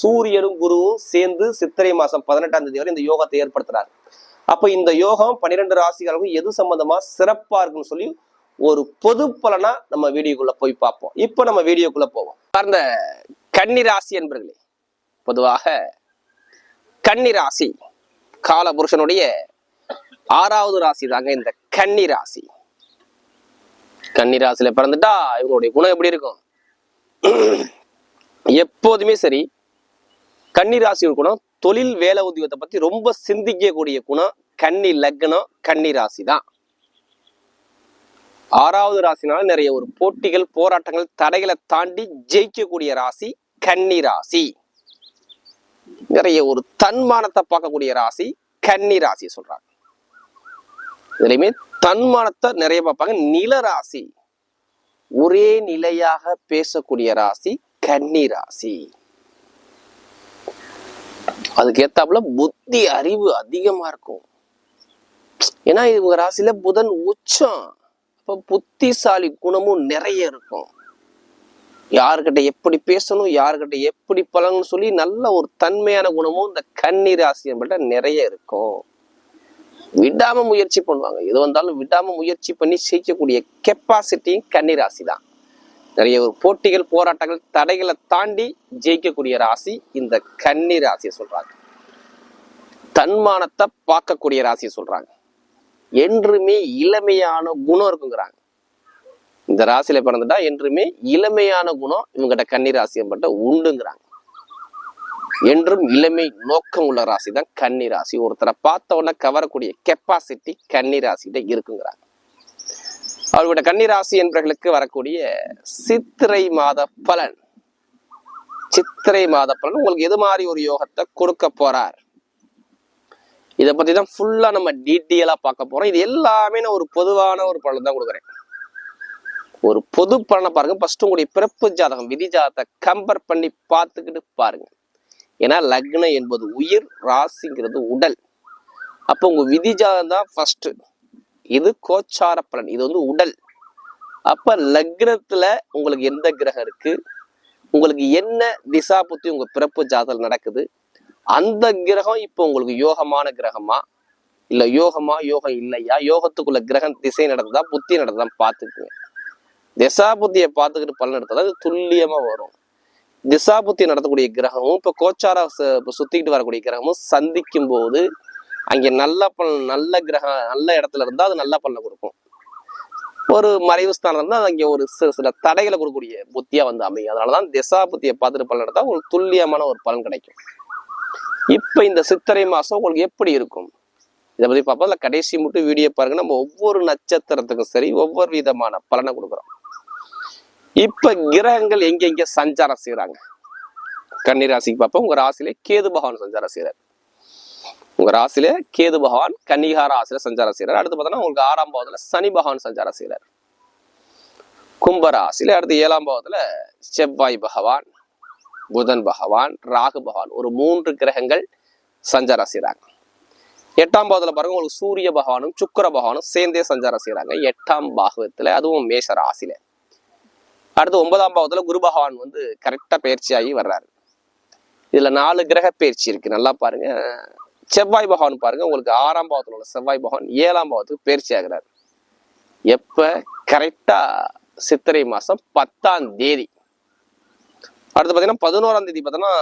சூரியனும் குருவும் சேர்ந்து சித்திரை மாசம் பதினெட்டாம் தேதி வரை இந்த யோகத்தை ஏற்படுத்துறாரு. அப்ப இந்த யோகம் பன்னிரெண்டு ராசிகளுக்கும் எது சம்பந்தமா சிறப்பா இருக்குன்னு சொல்லி ஒரு பொது பலனா நம்ம வீடியோக்குள்ள போய் பார்ப்போம். இப்போ நம்ம வீடியோக்குள்ள போவோம். சார்ந்த கன்னி ராசி என்பர்களே பொதுவாக கன்னி ராசி காலபுருஷனுடைய ஆறாவது ராசி தாங்க இந்த கன்னி ராசி. கன்னி ராசியில பிறந்துட்டா இவங்களுடைய குணம் எப்படி இருக்கும்? எப்போதுமே சரி கன்னிராசி குணம் தொழில் வேலை உத்தியோகத்தை பத்தி ரொம்ப சிந்திக்கக்கூடிய குணம் கன்னி லக்னம் கன்னி ராசி தான் ஆறாவது ராசினால நிறைய ஒரு போட்டிகள் போராட்டங்கள் தடைகளை தாண்டி ஜெயிக்கக்கூடிய ராசி கன்னி ராசி நிறைய ஒரு தன்மானத்தை பார்க்கக்கூடிய ராசி கன்னி ராசி சொல்றாங்க. இதுலையுமே தன்மானத்தை நிறைய பார்ப்பாங்க. நில ராசி ஒரே நிலையாக பேசக்கூடிய ராசி கன்னி ராசி அதுக்கு ஏத்தாப்புல புத்தி அறிவு அதிகமா இருக்கும். ஏன்னா இவங்க ராசியில புதன் உச்சம். அப்ப புத்திசாலி குணமும் நிறைய இருக்கும். யாருக்கிட்ட எப்படி பேசணும் யாருக்கிட்ட எப்படி பழகணும் சொல்லி நல்ல ஒரு தன்மையான குணமும் இந்த கன்னி ராசி நம்மள்கிட்ட நிறைய இருக்கும். விடாம முயற்சி பண்ணுவாங்க. எது வந்தாலும் விடாம முயற்சி பண்ணி செய்யக்கூடிய கெப்பாசிட்டியும் கன்னி ராசி தான் நிறைய ஒரு போட்டிகள் போராட்டங்கள் தடைகளை தாண்டி ஜெயிக்கக்கூடிய ராசி இந்த கன்னி ராசியை சொல்றாங்க. தன்மானத்தை பார்க்கக்கூடிய ராசியை சொல்றாங்க. என்றுமே இளமையான குணம் இருக்குங்கிறாங்க. இந்த ராசியில பிறந்துட்டா என்றுமே இளமையான குணம் இவங்ககிட்ட கன்னி ராசியப்பட்ட உண்டுங்கிறாங்க. என்றும் இளமை நோக்கம் உள்ள ராசி தான் கன்னி ராசி. ஒருத்தரை பார்த்த உடனே கவரக்கூடிய கெப்பாசிட்டி கன்னி ராசிகிட்ட இருக்குங்கிறாங்க. அவர்களோட கன்னிராசி என்பவர்களுக்கு வரக்கூடிய சித்திரை மாத பலன். சித்திரை மாத பலன் உங்களுக்கு எது மாதிரி ஒரு யோகத்தை கொடுக்க போறார்? இதை பத்தி தான் ஃபுல்லா நம்ம டீட்டெயிலா பார்க்க போறோம். இது எல்லாமே நான் ஒரு பொதுவான ஒரு பலன் தான் கொடுக்குறேன். ஒரு பொது பலனை பாருங்க. ஃபர்ஸ்ட் உங்களுடைய பிறப்பு ஜாதகம் விதி ஜாதகத்தை கம்பேர் பண்ணி பார்த்துக்கிட்டு பாருங்க. ஏன்னா லக்னம் என்பது உயிர் ராசிங்கிறது உடல். அப்போ உங்க விதி ஜாதகம் தான் ஃபர்ஸ்ட் இது கோச்சார பலன் இது வந்து உடல். அப்ப லக்னத்துல உங்களுக்கு எந்த கிரகம் இருக்கு? உங்களுக்கு என்ன திசா புத்தி உங்க பிறப்பு ஜாதகம் நடக்குது? அந்த கிரகம் இப்போ உங்களுக்கு யோகமான கிரகமா? இல்ல யோகமா யோகம் இல்லையா? யோகத்துக்குள்ள கிரகம் திசை நடந்ததா புத்தி நடந்ததா பார்த்துக்குங்க. திசா புத்தியை பார்த்துக்கிட்டு பலன் எடுத்தாலும் அது துல்லியமா வரும். திசா புத்தி நடத்தக்கூடிய கிரகமும் இப்போ கோச்சார சுத்திக்கிட்டு வரக்கூடிய கிரகமும் சந்திக்கும் போது அங்கே நல்ல பலன் நல்ல கிரகம் நல்ல இடத்துல இருந்தால் அது நல்ல பலனை கொடுக்கும். ஒரு மறைவு ஸ்தானம் இருந்தால் அங்கே ஒரு சில சில தடைகளை கொடுக்கக்கூடிய புத்தியாக வந்து அமையும். அதனாலதான் திசா புத்தியை பார்த்துட்டு பலன் எடுத்தால் உங்களுக்கு துல்லியமான ஒரு பலன் கிடைக்கும். இப்போ இந்த சித்திரை மாதம் உங்களுக்கு எப்படி இருக்கும்? இதை பற்றி பார்ப்போம். அதில் கடைசி மட்டும் வீடியோ பாருங்க. நம்ம ஒவ்வொரு நட்சத்திரத்துக்கும் சரி ஒவ்வொரு விதமான பலனை கொடுக்குறோம். இப்போ கிரகங்கள் எங்கெங்கே சஞ்சாரம் செய்கிறாங்க கன்னி ராசிக்கு பார்ப்போம். உங்கள் ராசியிலே கேது பகவான் சஞ்சாரம் செய்கிறார் உங்க ராசியில கேது பகவான் கன்னிகா ராசியில சஞ்சாரம் செய்யறாரு அடுத்து பார்த்தோன்னா உங்களுக்கு ஆறாம் பாவத்துல சனி பகவான் சஞ்சாரம் செய்யறாரு கும்ப ராசியில அடுத்து ஏழாம் பாவத்துல செவ்வாய் பகவான் புதன் பகவான் ராகு பகவான் ஒரு மூன்று கிரகங்கள் சஞ்சாரம் செய்யறாங்க எட்டாம் பாவத்துல பாருங்க உங்களுக்கு சூரிய பகவானும் சுக்கிர பகவானும் சேர்ந்தே சஞ்சாரம் செய்யறாங்க எட்டாம் பாகத்துல அதுவும் மேஷ ராசியில. அடுத்து ஒன்பதாம் பாவத்துல குரு பகவான் வந்து கரெக்டா பயிற்சியாகி வர்றாரு. இதுல நாலு கிரக பயிற்சி இருக்கு. நல்லா பாருங்க. செவ்வாய் பகவான் பாருங்க உங்களுக்கு ஆறாம் பாவத்தில் உள்ள செவ்வாய் பகவான் ஏழாம் பாவத்துக்கு பயிற்சி ஆகிறார். எப்ப? கரெக்டா சித்திரை மாசம் பத்தாம் தேதி. அடுத்து பாத்தீங்கன்னா பதினோராம் தேதி பார்த்தோன்னா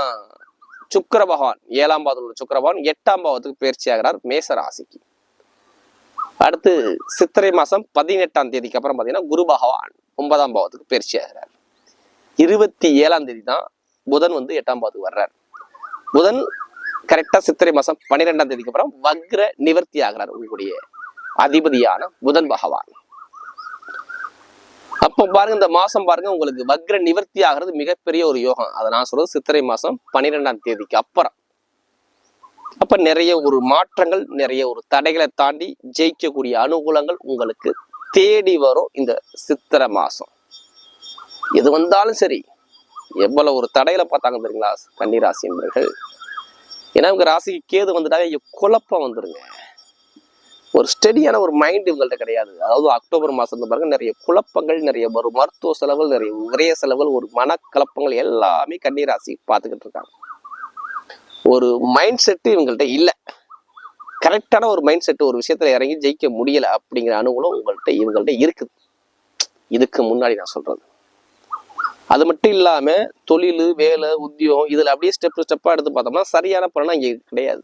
சுக்கிர பகவான் ஏழாம் பாவத்தில் உள்ள சுக்கர பகவான் எட்டாம் பாவத்துக்கு பயிற்சி ஆகிறார் மேச ராசிக்கு. அடுத்து சித்திரை மாசம் பதினெட்டாம் தேதிக்கு அப்புறம் பாத்தீங்கன்னா குரு பகவான் ஒன்பதாம் பாவத்துக்கு பயிற்சி ஆகிறார். இருபத்தி ஏழாம் தேதி தான் புதன் வந்து எட்டாம் பாவத்துக்கு வர்றார். புதன் கரெக்டா சித்திரை மாசம் பன்னிரெண்டாம் தேதிக்கு அப்புறம் வக்ர நிவர்த்தி ஆகிறார் உங்களுடைய அதிபதியான புதன் பகவான். அப்போ பாருங்க இந்த மாசம் பாருங்க உங்களுக்கு வக்ர நிவர்த்தி ஆகிறது மிகப்பெரிய ஒரு யோகம். அதை நான் சொல்றது சித்திரை மாசம் பன்னிரெண்டாம் தேதிக்கு அப்புறம். அப்ப நிறைய ஒரு மாற்றங்கள் நிறைய ஒரு தடைகளை தாண்டி ஜெயிக்கக்கூடிய அனுகூலங்கள் உங்களுக்கு தேடி வரும் இந்த சித்திரை மாசம் எது வந்தாலும் சரி எவ்வளவு ஒரு தடையில பார்த்தாங்க தெரியுங்களா? கன்னிராசி என்பர்கள். ஏன்னா இவங்க ராசிக்கு கேது வந்துட்டாங்க குழப்பம் வந்துருங்க. ஒரு ஸ்டெடியான ஒரு மைண்ட் இவங்கள்ட்ட கிடையாது. அதாவது அக்டோபர் மாசம் பாருங்க நிறைய குழப்பங்கள் நிறைய வரும் மருத்துவ செலவுகள் நிறைய விரய செலவுகள் ஒரு மனக்கலப்பங்கள் எல்லாமே கன்னிராசி பார்த்துக்கிட்டு இருக்காங்க. ஒரு மைண்ட் செட்டு இவங்கள்ட்ட இல்லை. கரெக்டான ஒரு மைண்ட் செட்டு ஒரு விஷயத்துல இறங்கி ஜெயிக்க முடியலை அப்படிங்கிற அனுகூலம் உங்கள்கிட்ட இவங்கள்ட்ட இருக்குது. இதுக்கு முன்னாடி நான் சொல்றது. அது மட்டும் இல்லாமல் தொழில் வேலை உத்தியோகம் இதில் அப்படியே ஸ்டெப் ஸ்டெப்பாக எடுத்து பார்த்தோம்னா சரியான பலனா இங்கே கிடையாது.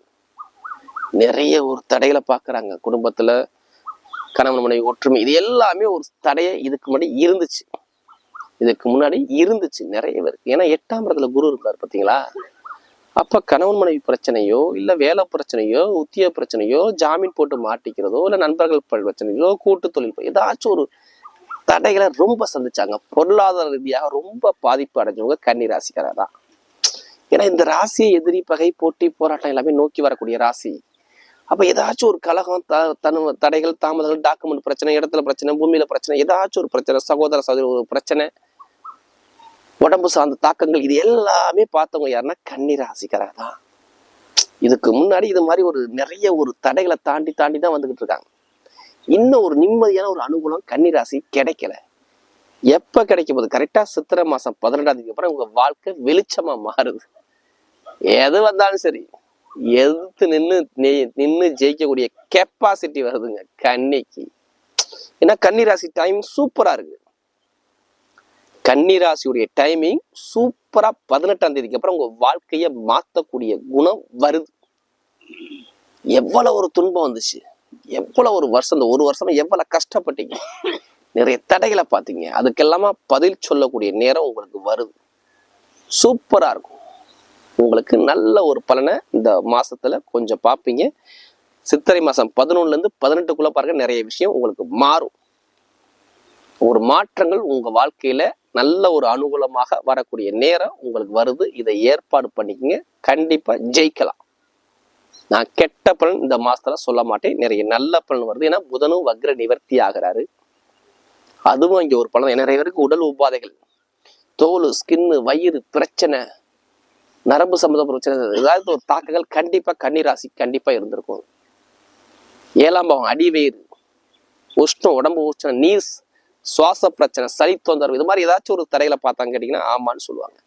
நிறைய ஒரு தடைகளை பார்க்குறாங்க. குடும்பத்தில் கணவன் மனைவி ஒற்றுமை இது எல்லாமே ஒரு தடையை இதுக்கு முன்னாடி இருந்துச்சு. இதுக்கு முன்னாடி இருந்துச்சு நிறைய பேருக்கு ஏன்னா எட்டாம் இடத்துல குரு இருந்தார் பார்த்தீங்களா? அப்போ கணவன் மனைவி பிரச்சனையோ இல்லை வேலை பிரச்சனையோ உத்திய பிரச்சனையோ ஜாமீன் போட்டு மாட்டிக்கிறதோ இல்லை நண்பர்கள் பிரச்சனையோ கூட்டு தொழில் ஏதாச்சும் ஒரு தடைகளை ரொம்ப சந்திச்சாங்க. பொருளாதார ரீதியாக ரொம்ப பாதிப்பு அடைஞ்சவங்க கன்னி ராசிக்காரர் தான். ஏன்னா இந்த ராசியை எதிரி பகை போட்டி போராட்டம் எல்லாமே நோக்கி வரக்கூடிய ராசி. அப்ப ஏதாச்சும் ஒரு கலகம் த தனு தடைகள் தாமதங்கள் டாக்குமெண்ட் பிரச்சனை இடத்துல பிரச்சனை பூமியில பிரச்சனை ஏதாச்சும் ஒரு பிரச்சனை சகோதர சகோதரி ஒரு பிரச்சனை உடம்பு சார்ந்த தாக்கங்கள் இது எல்லாமே பார்த்தவங்க யாருன்னா கன்னி ராசிக்காரர் தான். இதுக்கு முன்னாடி இது மாதிரி ஒரு நிறைய ஒரு தடைகளை தாண்டி தாண்டி தான் வந்துகிட்டு இருக்காங்க. இன்னும் ஒரு நிம்மதியான ஒரு அனுகூலம் கன்னிராசி கிடைக்கல. எப்ப கிடைக்கும் போது கரெக்டா சித்திரை மாசம் பதினெட்டாம் தேதிக்கு அப்புறம் உங்க வாழ்க்கை வெளிச்சமா மாறுது. எது வந்தாலும் சரி எதிர்த்து நின்று நின்று ஜெயிக்கக்கூடிய கெப்பாசிட்டி வருதுங்க கன்னிக்கு. ஏன்னா கன்னிராசி டைம் சூப்பரா இருக்கு. கன்னி ராசியுடைய டைமிங் சூப்பரா பதினெட்டாம் தேதிக்கு அப்புறம் உங்க வாழ்க்கைய மாத்தக்கூடிய குணம் வருது. எவ்வளவு ஒரு துன்பம் வந்துச்சு. எவ்வளவு ஒரு வருஷம் இந்த ஒரு வருஷமா எவ்வளவு கஷ்டப்பட்டீங்க? நிறைய தடைகளை பார்த்தீங்க. அதுக்கெல்லாமா பதில் சொல்லக்கூடிய நேரம் உங்களுக்கு வருது. சூப்பரா இருக்கும். உங்களுக்கு நல்ல ஒரு பலனை இந்த மாசத்துல கொஞ்சம் பார்ப்பீங்க. சித்திரை மாசம் பதினொன்னுல இருந்து பதினெட்டுக்குள்ள பாருங்க நிறைய விஷயம் உங்களுக்கு மாறும். ஒரு மாற்றங்கள் உங்க வாழ்க்கையில நல்ல ஒரு அனுகூலமாக வரக்கூடிய நேரம் உங்களுக்கு வருது. இதை ஏற்பாடு பண்ணிக்கங்க. கண்டிப்பா ஜெயிக்கலாம். நான் கெட்ட பலன் இந்த மாசத்துல சொல்ல மாட்டேன். நிறைய நல்ல பலன் வருது. ஏன்னா புதனும் வக்ர நிவர்த்தி ஆகிறாரு அதுவும் இங்க ஒரு பலன். நிறைய பேருக்கு உடல் உபாதைகள் தோல் ஸ்கின்னு வயிறு பிரச்சனை நரம்பு சம்மந்த பிரச்சனை ஏதாவது ஒரு தாக்கங்கள் கண்டிப்பா கன்னிராசி கண்டிப்பா இருந்திருக்கும். ஏழாம் பாவம் அடிவயிறு உஷ்ணம் உடம்பு உஷ்ணம் நீர் சுவாச பிரச்சனை சளி தொந்தரவு இது மாதிரி ஏதாச்சும் ஒரு தரையில பார்த்தாங்க கேட்டீங்கன்னா ஆமான்னு சொல்லுவாங்க.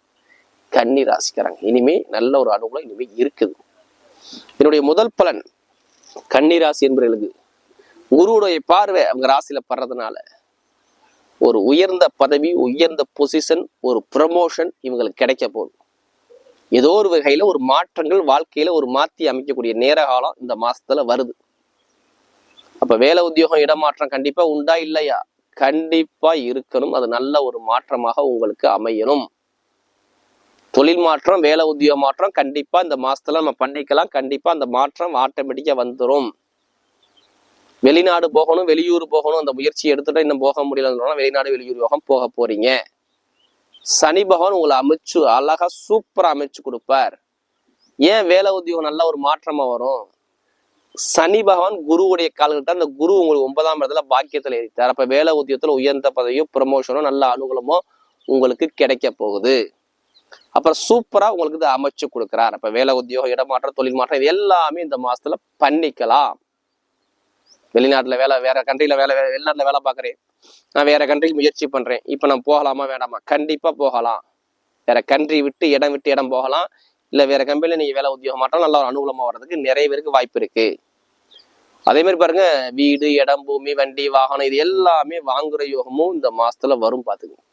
கன்னி ராசிக்கிறாங்க இனிமே நல்ல ஒரு அனுகூலம் இனிமே இருக்குது. என்னுடைய முதல் பலன் கன்னிராசி என்பவர்களுக்கு. குருவுடைய பார்வை அவங்க ராசியில படுறதுனால. ஒரு உயர்ந்த பதவி உயர்ந்த பொசிஷன் ஒரு ப்ரமோஷன் இவங்களுக்கு கிடைக்க போகுது. ஏதோ ஒரு வகையில ஒரு மாற்றங்கள் வாழ்க்கையில ஒரு மாத்தி அமைக்கக்கூடிய நேர காலம் இந்த மாசத்துல வருது. அப்ப வேலை உத்தியோகம் இடமாற்றம் கண்டிப்பா உண்டா இல்லையா? கண்டிப்பா இருக்கணும். அது நல்ல ஒரு மாற்றமாக உங்களுக்கு அமையணும். தொழில் மாற்றம் வேலை உத்தியோக மாற்றம் கண்டிப்பாக இந்த மாதத்தில் நம்ம பண்ணிக்கலாம். கண்டிப்பாக அந்த மாற்றம் ஆட்டோமேட்டிக்காக வந்துடும் வெளிநாடு போகணும் வெளியூர் போகணும் அந்த முயற்சி எடுத்துட்டு இன்னும் போக முடியலன்னா வெளிநாடு வெளியூர் யோகம் போக போறீங்க. சனி பகவான் உங்களை அமைச்சு அழகா சூப்பரா அமைச்சு கொடுப்பார். ஏன் வேலை உத்தியோகம் நல்ல ஒரு மாற்றமா வரும்? சனி பகவான் குருவுடைய காலகட்டம் அந்த குரு உங்களுக்கு ஒன்பதாம் இடத்துல பாக்கியத்துல ஏறித்தார் அப்ப வேலை உத்தியோகத்துல உயர்ந்த பதவியோ ப்ரமோஷனோ நல்ல அனுகூலமோ உங்களுக்கு கிடைக்க போகுது. அப்புறம் சூப்பரா உங்களுக்கு இதை அமைச்சு கொடுக்குறார். இப்போ வேலை உத்தியோகம் இடமாற்றம் தொழில் மாற்றம் இது எல்லாமே இந்த மாசத்துல பண்ணிக்கலாம். வெளிநாட்டுல வேலை வேற கண்ட்ரில வேலை வெளிநாட்டில் வேலை பார்க்குறேன். நான் வேற கண்ட்ரிக்கு முயற்சி பண்றேன். இப்ப நான் போகலாமா வேண்டாமா கண்டிப்பா போகலாம். வேற கண்ட்ரி விட்டு இடம் விட்டு இடம் போகலாம். இல்ல வேற கம்பெனில நீங்க வேலை உத்தியோகம் மாற்றம் நல்ல ஒரு அனுகூலமா வர்றதுக்கு நிறைய பேருக்கு வாய்ப்பு இருக்கு. அதே மாதிரி பாருங்க வீடு இடம் பூமி வண்டி வாகனம் இது எல்லாமே வாங்குற யோகமும் இந்த மாசத்துல வரும் பாத்துக்கோங்க.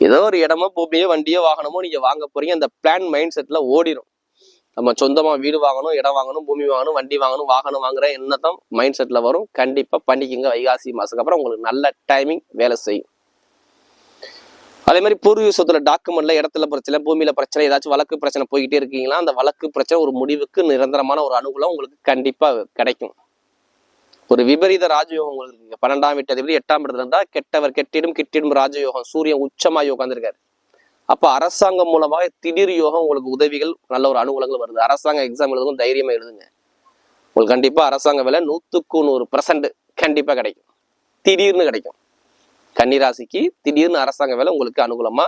ஏதோ ஒரு இடமோ பூமியோ வண்டியோ வாகனமோ நீங்க வாங்க போறீங்க. அந்த பிளான் மைண்ட் செட்ல ஓடிடும் நம்ம சொந்தமா வீடு வாங்கணும் இடம் வாங்கணும் பூமி வாங்கணும் வண்டி வாங்கணும் வாகனம் வாங்குற எண்ணத்தான் மைண்ட் செட்ல வரும். கண்டிப்பா பண்ணிக்கங்க வைகாசி மாசத்துக்கு அப்புறம் உங்களுக்கு நல்ல டைமிங் வேலை செய்யும். அதே மாதிரி பூர்வீக சொத்துல டாக்குமெண்ட்ல இடத்துல பிரச்சனை பூமியில பிரச்சனை ஏதாச்சும் வழக்கு பிரச்சனை போய்கிட்டே இருக்கீங்களா அந்த வழக்கு பிரச்சனை ஒரு முடிவுக்கு நிரந்தரமான ஒரு அனுகூலம் உங்களுக்கு கண்டிப்பா கிடைக்கும். ஒரு விபரீத ராஜயோகம் உங்களுக்கு இருக்கு. பன்னெண்டாம் வீட்டு அதிபதி எட்டாம் இடத்துல இருந்தா கெட்டவர் கெட்டிடும் கிட்டிடும் ராஜயோகம். சூரியன் உச்சமாய் உட்காந்துருக்காரு அப்ப அரசாங்கம் மூலமாக திடீர் யோகம் உங்களுக்கு உதவிகள் நல்ல ஒரு அனுகூலங்கள் வருது. அரசாங்க எக்ஸாம் எழுதும் தைரியமா எழுதுங்க. உங்களுக்கு கண்டிப்பா அரசாங்க வேலை நூத்துக்கு நூறு பர்சன்ட் கண்டிப்பா கிடைக்கும். திடீர்னு கிடைக்கும். கன்னிராசிக்கு திடீர்னு அரசாங்க வேலை உங்களுக்கு அனுகூலமா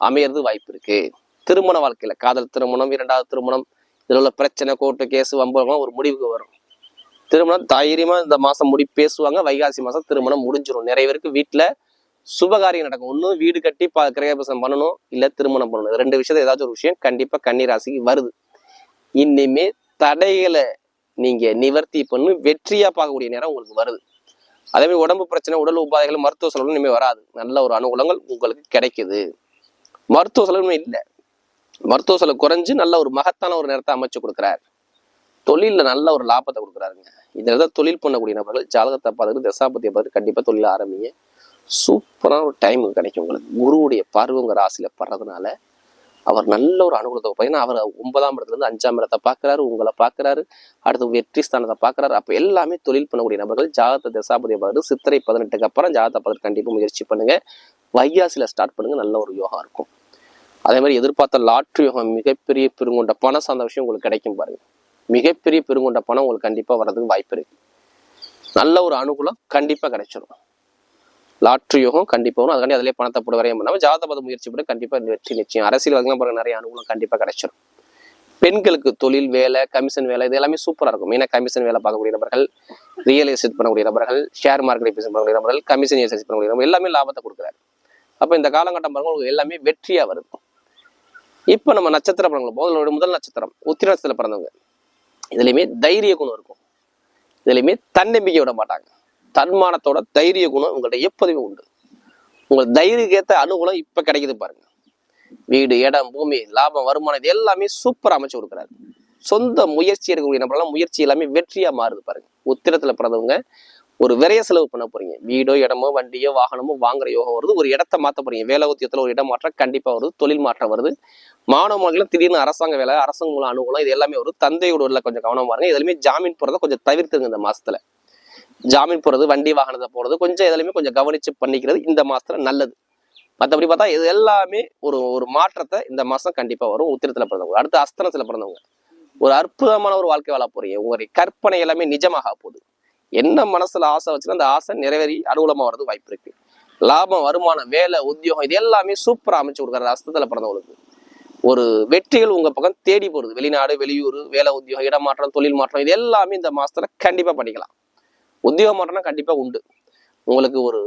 அமையறது வாய்ப்பு இருக்கு. திருமண வாழ்க்கையில காதல் திருமணம் இரண்டாவது திருமணம் இதில் உள்ள பிரச்சனை கோர்ட்டு கேஸ் வம்பகம் ஒரு முடிவுக்கு வரும். திருமணம் தைரியமா இந்த மாசம் முடி பேசுவாங்க. வைகாசி மாசம் திருமணம் முடிஞ்சிடும் நிறைய பேருக்கு வீட்டுல சுபகாரியம் நடக்கும். ஒன்றும் வீடு கட்டி பா கிரகபிரசம் பண்ணணும் இல்ல திருமணம் பண்ணணும். ரெண்டு விஷயத்த ஏதாச்சும் ஒரு விஷயம் கண்டிப்பா கன்னிராசிக்கு வருது. இனிமே தடைகளை நீங்க நிவர்த்தி பண்ணு வெற்றியா பார்க்கக்கூடிய நேரம் உங்களுக்கு வருது. அதே மாதிரி உடம்பு பிரச்சனை உடல் உபாதைகள் மருத்துவ செலவு இனிமே வராது. நல்ல ஒரு அனுகூலங்கள் உங்களுக்கு கிடைக்குது. மருத்துவ செலவுமே இல்லை. மருத்துவ செலவு குறைஞ்சு நல்ல ஒரு மகத்தான ஒரு நேரத்தை அமைச்சு கொடுக்குறாரு. தொழிலில் நல்ல ஒரு லாபத்தை கொடுக்குறாருங்க. இதில் தான் தொழில் பண்ணக்கூடிய நபர்கள் ஜாதகத்தை பார்த்துட்டு தசாபத்தியை பார்த்துட்டு கண்டிப்பாக தொழில் ஆரம்பிங்க. சூப்பரான ஒரு டைம் கிடைக்கும் உங்களுக்கு. குருவுடைய பார்வை உங்க படுறதுனால அவர் நல்ல ஒரு அனுகூலத்தை பார்த்தீங்கன்னா அவர் ஒன்பதாம் இடத்துலேருந்து அஞ்சாம் இடத்தை பார்க்கறாரு உங்களை பார்க்கறாரு அடுத்து வெற்றி ஸ்தானத்தை பார்க்குறாரு. அப்போ எல்லாமே தொழில் பண்ணக்கூடிய நபர்கள் ஜாதகத்தை தசாபதியை பார்த்து சித்திரை பதினெட்டுக்கு அப்புறம் ஜாதகத்தை பார்த்து கண்டிப்பாக முயற்சி பண்ணுங்கள் வையாசியில் ஸ்டார்ட் பண்ணுங்கள் நல்ல ஒரு யோகா இருக்கும். அதே மாதிரி எதிர்பார்த்த லாட்ரி யோகம் மிகப்பெரிய பெருங்கொண்ட பணம் சார்ந்த விஷயம் உங்களுக்கு கிடைக்கும் பாருங்கள் மிகப்பெரிய பெருங்கொண்ட பணம் உங்களுக்கு கண்டிப்பாக வர்றதுக்கு வாய்ப்பு இருக்கு. நல்ல ஒரு அனுகூலம் கண்டிப்பாக கிடைச்சிடும் லாட்ரி யோகம் கண்டிப்பாக வரும். அதுக்காண்டி அதிலே பணத்தை போட வரையும் பண்ணாம ஜாதபத முயற்சி பண்ணி கண்டிப்பாக வெற்றி நிச்சயம். அரசியல்வாதிகள் பாருங்க நிறைய அனுகூலம் கண்டிப்பாக கிடைச்சிடும் பெண்களுக்கு தொழில் வேலை கமிஷன் வேலை இது எல்லாமே சூப்பராக இருக்கும். மெயினாக கமிஷன் வேலை பார்க்கக்கூடிய நபர்கள் ரியல் எஸ்டேட் பண்ணக்கூடிய நபர்கள் ஷேர் மார்க்கெட் பிசினஸ் பண்ணக்கூடிய நபர்கள் கமிஷன் எஸ்டேட் பண்ணக்கூடிய நபர்கள் எல்லாமே லாபத்தை கொடுக்குறாரு. அப்போ இந்த காலகட்டம் பாருங்க உங்களுக்கு எல்லாமே வெற்றியாக வருது. இப்போ நம்ம நட்சத்திர பலன்கள் போது முதல் நட்சத்திரம் உத்திர நட்சத்திரத்துல பிறந்தவங்க. இதுலையுமே தைரிய குணம் இருக்கும். இதுலையுமே தன்னம்பிக்கை விட மாட்டாங்க. தன்மானத்தோட தைரிய குணம் உங்கள்கிட்ட எப்போதுமே உண்டு. உங்கள் தைரியக்கேற்ற அனுகூலம் இப்போ கிடைக்குது பாருங்க. வீடு இடம் பூமி லாபம் வருமானம் இது எல்லாமே சூப்பரா அமைச்சு கொடுக்குறாரு. சொந்த முயற்சி இருக்கக்கூடிய நம்மளால முயற்சி எல்லாமே வெற்றியாக மாறுது பாருங்க. உத்திரத்தில் பிறந்தவங்க ஒரு விரைய செலவு பண்ண போறீங்க. வீடோ இடமோ வண்டியோ வாகனமோ வாங்குற யோகம் வருது. ஒரு இடத்த மாற்ற போறீங்க. வேலை உத்தியத்தில் ஒரு இடம் மாற்றம் கண்டிப்பாக வருது. தொழில் மாற்றம் வருது. மாணவ மாணவர்களும் திடீர்னு அரசாங்க வேலை அரசாங்க மூலம் அனுகூலம் இது எல்லாமே ஒரு தந்தையோட உள்ள கொஞ்சம் கவனம் பாருங்க இதுலயுமே ஜாமீன் போறதை கொஞ்சம் தவிர்த்துங்க இந்த மாசத்துல. ஜாமீன் போறது வண்டி வாகனத்தை போறது கொஞ்சம் இதுலயுமே கொஞ்சம் கவனிச்சு பண்ணிக்கிறது இந்த மாசத்துல நல்லது. மற்றபடி பார்த்தா இது எல்லாமே ஒரு ஒரு மாற்றத்தை இந்த மாசம் கண்டிப்பா வரும். உத்திரத்துல பிறந்தவங்க அடுத்து அஸ்தனத்துல பிறந்தவங்க. ஒரு அற்புதமான ஒரு வாழ்க்கை வாழ போறீங்க. உங்களுடைய கற்பனை எல்லாமே நிஜமாக போகுது. என்ன மனசுல ஆசை வச்சுன்னா அந்த ஆசை நிறைவேறி அனுகூலமா வர்றது வாய்ப்பு இருக்கு. லாபம் வருமானம் வேலை உத்தியோகம் இது எல்லாமே சூப்பரா அமைச்சு கொடுக்குறது அஸ்தத்துல பிறந்தவங்களுக்கு. ஒரு வெற்றிகள் உங்க பக்கம் தேடி போறது. வெளிநாடு வெளியூர் வேலை உத்தியோகம் இடமாற்றம் தொழில் மாற்றம் இது எல்லாமே இந்த மாசத்துல கண்டிப்பா பண்ணிக்கலாம். உத்தியோக மாற்றம்னா கண்டிப்பா உண்டு. உங்களுக்கு ஒரு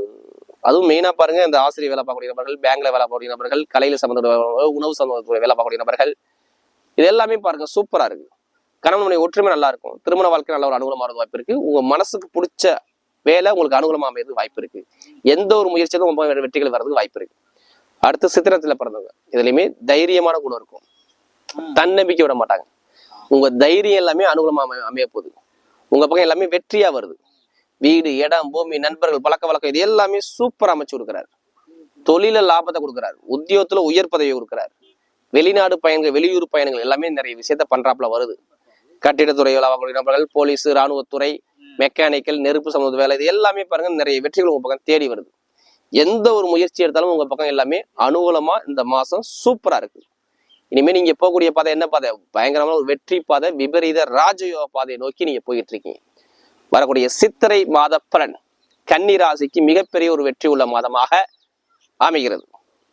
அதுவும் மெயினா பாருங்க இந்த ஆசிரியர் வேலை பார்க்கக்கூடிய நபர்கள் பேங்க்ல வேலை பார்க்கக்கூடிய நபர்கள் கலையில சம்பந்தப்பட்ட உணவு சம்பந்தப்பட்ட வேலை பார்க்கக்கூடிய நபர்கள் இது எல்லாமே பாருங்க சூப்பரா இருக்கு. கணவன் ஒற்றுமை நல்லா இருக்கும். திருமண வாழ்க்கை நல்ல ஒரு அனுகூலமா வாய்ப்பு இருக்கு. உங்க மனசுக்கு பிடிச்ச வேலை உங்களுக்கு அனுகூலமா அமையறது வாய்ப்பு இருக்கு. எந்த ஒரு முயற்சியும் ரொம்ப வெற்றிகள் வர்றதுக்கு வாய்ப்பு இருக்கு. அடுத்து சித்திரத்துல பிறந்தவங்க. இதுலயுமே தைரியமான குணம் இருக்கும். தன்னம்பிக்கை விட மாட்டாங்க. உங்க தைரியம் எல்லாமே அனுகூலமா அமை- அமைய போகுது. உங்க பக்கம் எல்லாமே வெற்றியா வருது. வீடு இடம் பூமி நண்பர்கள் பழக்க வழக்கம் இது எல்லாமே சூப்பரா அமைச்சு கொடுக்குறாரு. தொழில லாபத்தை கொடுக்குறாரு. உத்தியோகத்துல உயர் பதவி கொடுக்குறாரு. வெளிநாடு பயணங்கள் வெளியூர் பயணங்கள் எல்லாமே நிறைய விஷயத்த பண்றாப்புல வருது. கட்டிடத்துறை வேலை நபர்கள் போலீஸ் ராணுவத்துறை மெக்கானிக்கல் நெருப்பு சம்பந்த வேலை இது எல்லாமே பாருங்க நிறைய வெற்றிகள் உங்க பக்கம் தேடி வருது. எந்த ஒரு முயற்சி எடுத்தாலும் உங்கள் பக்கம் எல்லாமே அனுகூலமாக இந்த மாதம் சூப்பராக இருக்குது இனிமேல் நீங்கள் போகக்கூடிய பாதை என்ன பாதை? பயங்கரமான ஒரு வெற்றி பாதை விபரீத ராஜயோக பாதையை நோக்கி நீங்கள் போயிட்டு இருக்கீங்க. வரக்கூடிய சித்திரை மாத பலன் கன்னி ராசிக்கு மிகப்பெரிய ஒரு வெற்றி உள்ள மாதமாக அமைகிறது.